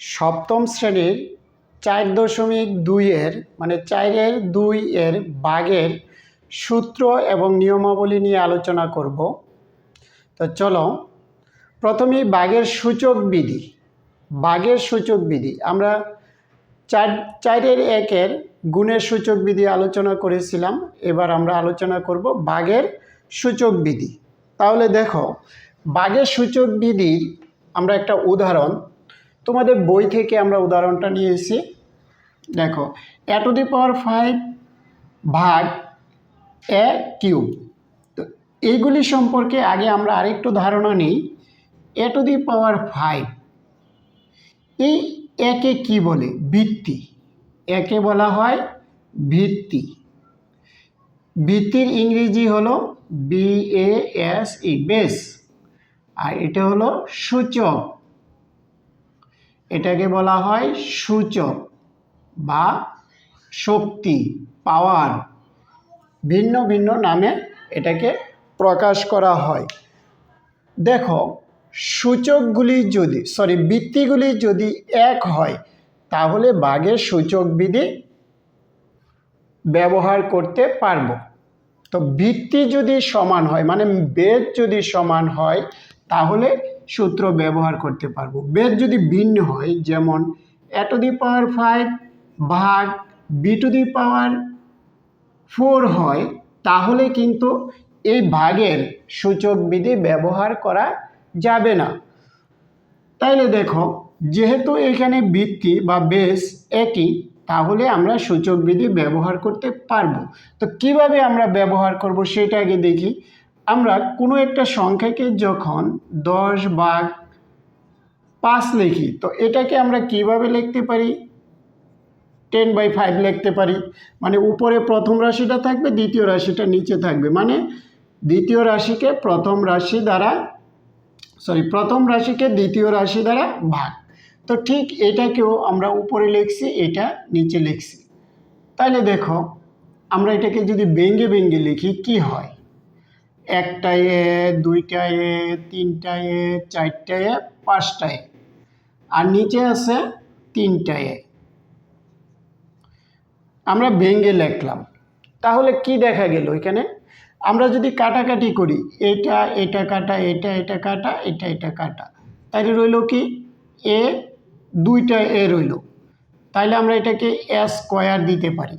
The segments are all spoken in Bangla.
সপ্তম শ্রেণির চার দশমিক দুইয়ের মানে চারের দুই এর বাঘের সূত্র এবং নিয়মাবলী নিয়ে আলোচনা করব। তো চলো, প্রথমেই বাঘের সূচক বিধি। বাঘের সূচক বিধি। আমরা চার, চারের একের গুণের সূচক বিধি আলোচনা করেছিলাম। এবার আমরা আলোচনা করব বাঘের সূচক বিধি। তাহলে দেখো, বাঘের সূচক বিধির আমরা একটা উদাহরণ তোমাদের বই থেকে আমরা উদাহরণটা নিয়ে নিয়েছি। দেখো এ টু দি পাওয়ার ফাইভ ভাগ এ কিউব তো এইগুলি সম্পর্কে আগে আমরা আরেকটু ধারণা নিই। এ টু দি পাওয়ার ফাইভ এই একে কি বলে? ভিত্তি। একে বলা হয় ভিত্তি। ভিত্তির ইংরেজি হলো B A S E base আর এটা হলো সূচক। এটাকে বলা হয় সূচক বা শক্তি পাওয়ার ভিন্ন ভিন্ন নামে এটাকে প্রকাশ করা হয়। দেখো, সূচকগুলি যদি সরি বৃত্তিগুলি যদি এক হয়, তাহলে বাঘের সূচক বিধি ব্যবহার করতে পারব। তো ভিত্তি যদি সমান হয় মানে বেদ যদি সমান হয়, তাহলে সূত্র ব্যবহার করতে পারব। বেদ যদি ভিন্ন হয়, যেমন A to the power five ভাগ B to the power four হয়, তাহলে কিন্তু এই ভাগের সূচক বিধি ব্যবহার করা যাবে না। তাইলে দেখো, যেহেতু এখানে বৃত্তি বা বেস একই, তাহলে আমরা সূচক বিধি ব্যবহার করতে পারব। তো কীভাবে আমরা ব্যবহার করব সেটা আগে দেখি। আমরা কোনো একটা সংখ্যাকে যখন দশ ভাগ পাঁচ লিখি, তো এটাকে আমরা কীভাবে লিখতে পারি? টেন বাই ফাইভ লিখতে পারি। মানে উপরে প্রথম রাশিটা থাকবে, দ্বিতীয় রাশিটা নিচে থাকবে। মানে দ্বিতীয় রাশিকে প্রথম রাশি দ্বারা সরি প্রথম রাশিকে দ্বিতীয় রাশি দ্বারা ভাগ। তো ঠিক এটাকেও আমরা উপরে লিখছি, এটা নিচে লিখছি। তাহলে দেখো, আমরা এটাকে যদি বেঙ্গে বেঙ্গে লিখি, কি হয়? একটা এ দুইটা এ তিনটা এ চারটা এ পাঁচটা এ আর নিচে আছে তিনটা এ আমরা ভেঙ্গে লিখলাম। তাহলে কি দেখা গেল এখানে? আমরা যদি কাটাকাটি করি, এটা এটা কাটা, এটা এটা কাটা, এটা এটা কাটা। তাহলে রইল কি? এ, দুইটা এ রইল। তাহলে আমরা এটাকে এ স্কোয়ার দিতে পারি।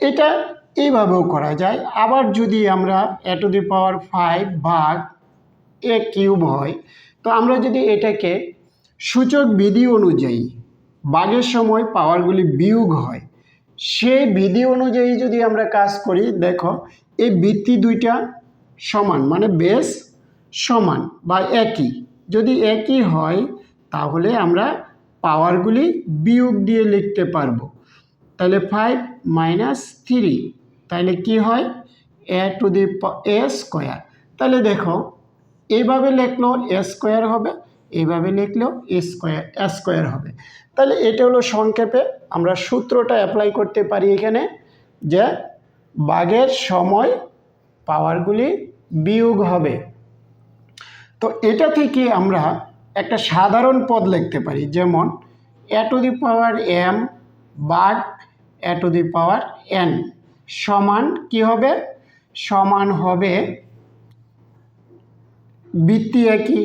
এটা এইভাবেও করা যায়। আবার যদি আমরা এ টু দি পাওয়ার ফাইভ ভাগ এ কিউব হয়, তো আমরা যদি এটাকে সূচক বিধি অনুযায়ী বাঘের সময় পাওয়ারগুলি বিয়োগ হয়, সেই বিধি অনুযায়ী যদি আমরা কাজ করি, দেখো এই বৃত্তি দুইটা সমান মানে বেশ সমান বা একই। যদি একই হয়, তাহলে আমরা পাওয়ারগুলি বিয়োগ দিয়ে লিখতে পারব। তাহলে ফাইভ মাইনাস থ্রি তাহলে কি হয়? এ টু দি এ স্কোয়ার তাহলে দেখো, এইভাবে লিখলেও এ স্কোয়ার হবে, এইভাবে লিখলেও এ স্কোয়ার এ স্কোয়ার হবে। তাহলে এটা হলো সংক্ষেপে আমরা সূত্রটা অ্যাপ্লাই করতে পারি এখানে যে বাঘের সময় পাওয়ারগুলি বিয়োগ হবে। তো এটা থেকে আমরা একটা সাধারণ পদ লিখতে পারি, যেমন A to the power M বাঘ এ টু দি পাওয়ার এন সমান কি হবে? সমান হবে বৃত্তি একই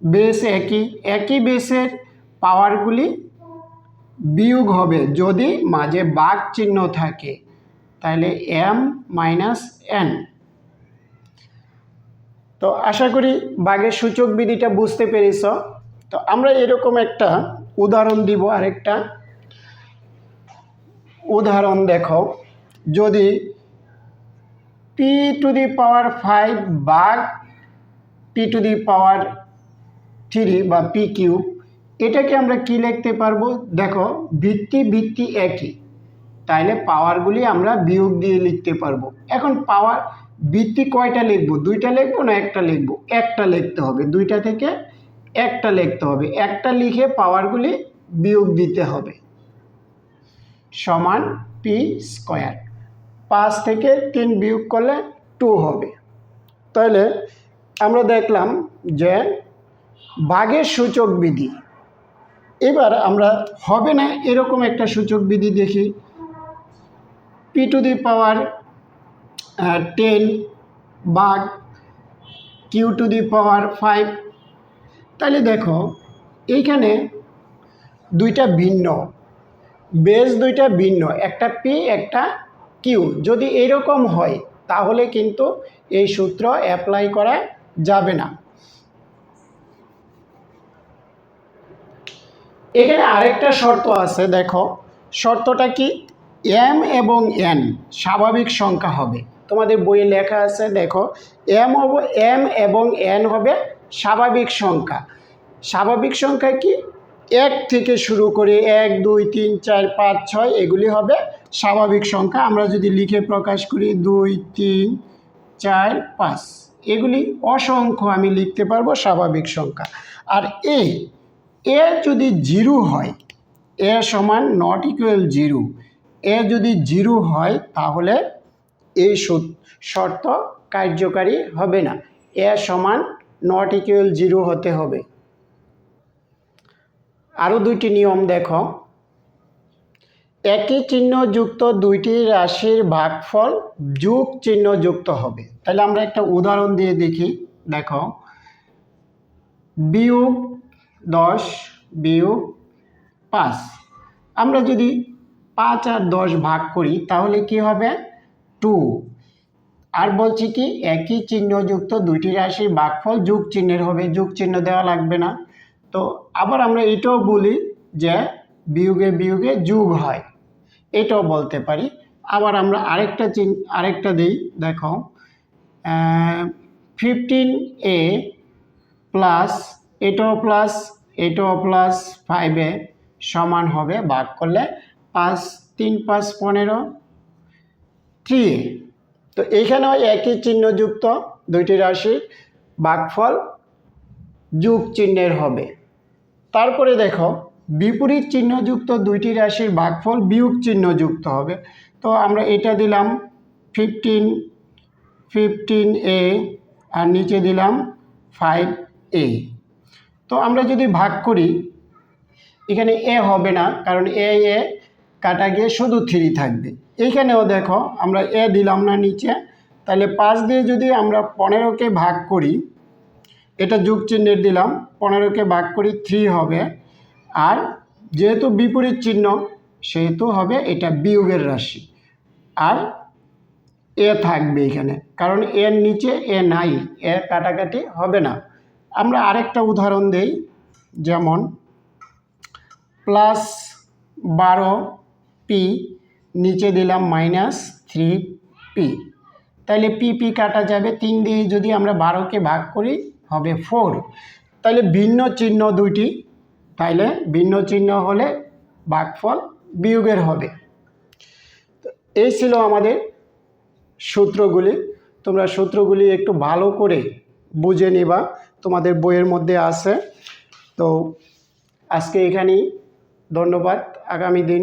বেস একই একই বেসের পাওয়ারগুলি বিয়োগ হবে। যদি মাঝে বাঘ চিহ্ন থাকে, তাহলে এম মাইনাস এন তো আশা করি বাঘের সূচক বিধিটা বুঝতে পেরেছ। তো আমরা এরকম একটা উদাহরণ দিব আরেকটা। উদাহরণ দেখো যদি P to the power five বাঘ P to the power three বা পি কিউব এটাকে আমরা কি লিখতে পারব? দেখো, ভিত্তি ভিত্তি একই। তাইলে পাওয়ারগুলি আমরা বিয়োগ দিয়ে লিখতে পারব। এখন পাওয়ার ভিত্তি কয়টা লিখব? দুইটা লিখব না একটা লিখব? একটা লিখতে হবে। দুইটা থেকে একটা লিখতে হবে। একটা লিখে পাওয়ারগুলি বিয়োগ দিতে হবে। সমান পি স্কোয়ার পাঁচ থেকে তিন বিয়োগ করলে টু হবে। তাহলে আমরা দেখলাম যে ভাগের সূচক বিধি, এবার আমরা হবে না এরকম একটা সূচক বিধি দেখি। P to the power ten বা Q to the power five তাহলে দেখো, এইখানে দুইটা ভিন্ন বেস দুইটা ভিন্ন, একটা পি একটা কিউ। যদি এরকম হয়, তাহলে কিন্তু এই সূত্র অ্যাপ্লাই করা যাবে না। এখানে আরেকটা শর্ত আছে, দেখো। শর্তটা কি? এম এবং এন স্বাভাবিক সংখ্যা হবে। তোমাদের বইয়ে লেখা আছে, দেখো। এম এম এবং এন হবে স্বাভাবিক সংখ্যা। স্বাভাবিক সংখ্যা কি? এক থেকে শুরু করে এক, দুই, তিন, চার, পাঁচ, ছয়, এগুলি হবে স্বাভাবিক সংখ্যা আমরা যদি লিখে প্রকাশ করি দুই, তিন, চার, পাঁচ, এগুলি অসংখ্য আমি লিখতে পারব স্বাভাবিক সংখ্যা। আর এ এ যদি জিরো হয়, এ সমান নট ইকুয়াল জিরো এ যদি জিরো হয় তাহলে এই শর্ত কার্যকারী হবে না। এ সমান নট ইকুয়াল জিরো হতে হবে। আরও দুইটি নিয়ম দেখো। একই চিহ্ন যুক্ত দুইটি রাশির ভাগফল যোগ চিহ্ন যুক্ত হবে। তাহলে আমরা একটা উদাহরণ দিয়ে দেখি। দেখো, বিয়োগ দশ, বিয়োগ পাঁচ। আমরা যদি পাঁচ আর দশ ভাগ করি, তাহলে কি হবে? টু। আর বলছি কি, একই চিহ্নযুক্ত দুইটি রাশির ভাগফল যোগ চিহ্নের হবে, যোগ চিহ্ন দেওয়া লাগবে না। তো আবার আমরা এটাও বলি যে বিয়োগে বিয়োগে যোগ হয়। এটাও বলতে পারি। আবার আমরা আরেকটা চিহ্ন আরেকটা দিই, দেখো। ফিফটিন এ প্লাস এটাও প্লাস এটাও প্লাস ফাইভে সমান হবে, ভাগ করলে পাঁচ, তিন, পাঁচ, পনেরো। থ্রি তো এইখানেও একই চিহ্নযুক্ত দুইটি রাশির ভাগফল, যোগ চিহ্নের হবে। তারপরে দেখো বিপরীত চিহ্নযুক্ত দুইটি রাশির ভাগফল বিয়োগ চিহ্নযুক্ত হবে। তো আমরা এটা দিলাম ফিফটিন ফিফটিন এ আর নিচে দিলাম ফাইভ এ তো আমরা যদি ভাগ করি, এখানে এ হবে না, কারণ এ এ কাটা গিয়ে শুধু থ্রি থাকবে। এইখানেও দেখো, আমরা এ দিলাম না নিচে। তাহলে পাঁচ দিয়ে যদি আমরা পনেরোকে ভাগ করি, এটা যোগ চিহ্নের দিলাম, পনেরোকে ভাগ করি থ্রি হবে। আর যেহেতু বিপরীত চিহ্ন, সেহেতু হবে এটা বিয়োগের রাশি। আর এ থাকবে এখানে, কারণ এর নিচে এ নাই, এ কাটাকাটি হবে না। আমরা আরেকটা উদাহরণ দেই, যেমন প্লাস বারো পি, নিচে দিলাম মাইনাস থ্রি পি। তাহলে পি পি কাটা যাবে, তিন দিয়ে যদি আমরা বারোকে ভাগ করি, হবে ফোর। তাহলে ভিন্ন চিহ্ন দুইটি তাইলে ভিন্ন চিহ্ন হলে ভাগফল বিয়োগের হবে। এই ছিল আমাদের সূত্রগুলি। তোমরা সূত্রগুলি একটু ভালো করে বুঝে নিবা, তোমাদের বইয়ের মধ্যে আছে। তো আজকে এখানেই ধন্যবাদ। আগামী দিন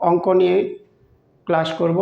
অঙ্ক নিয়ে ক্লাস করব।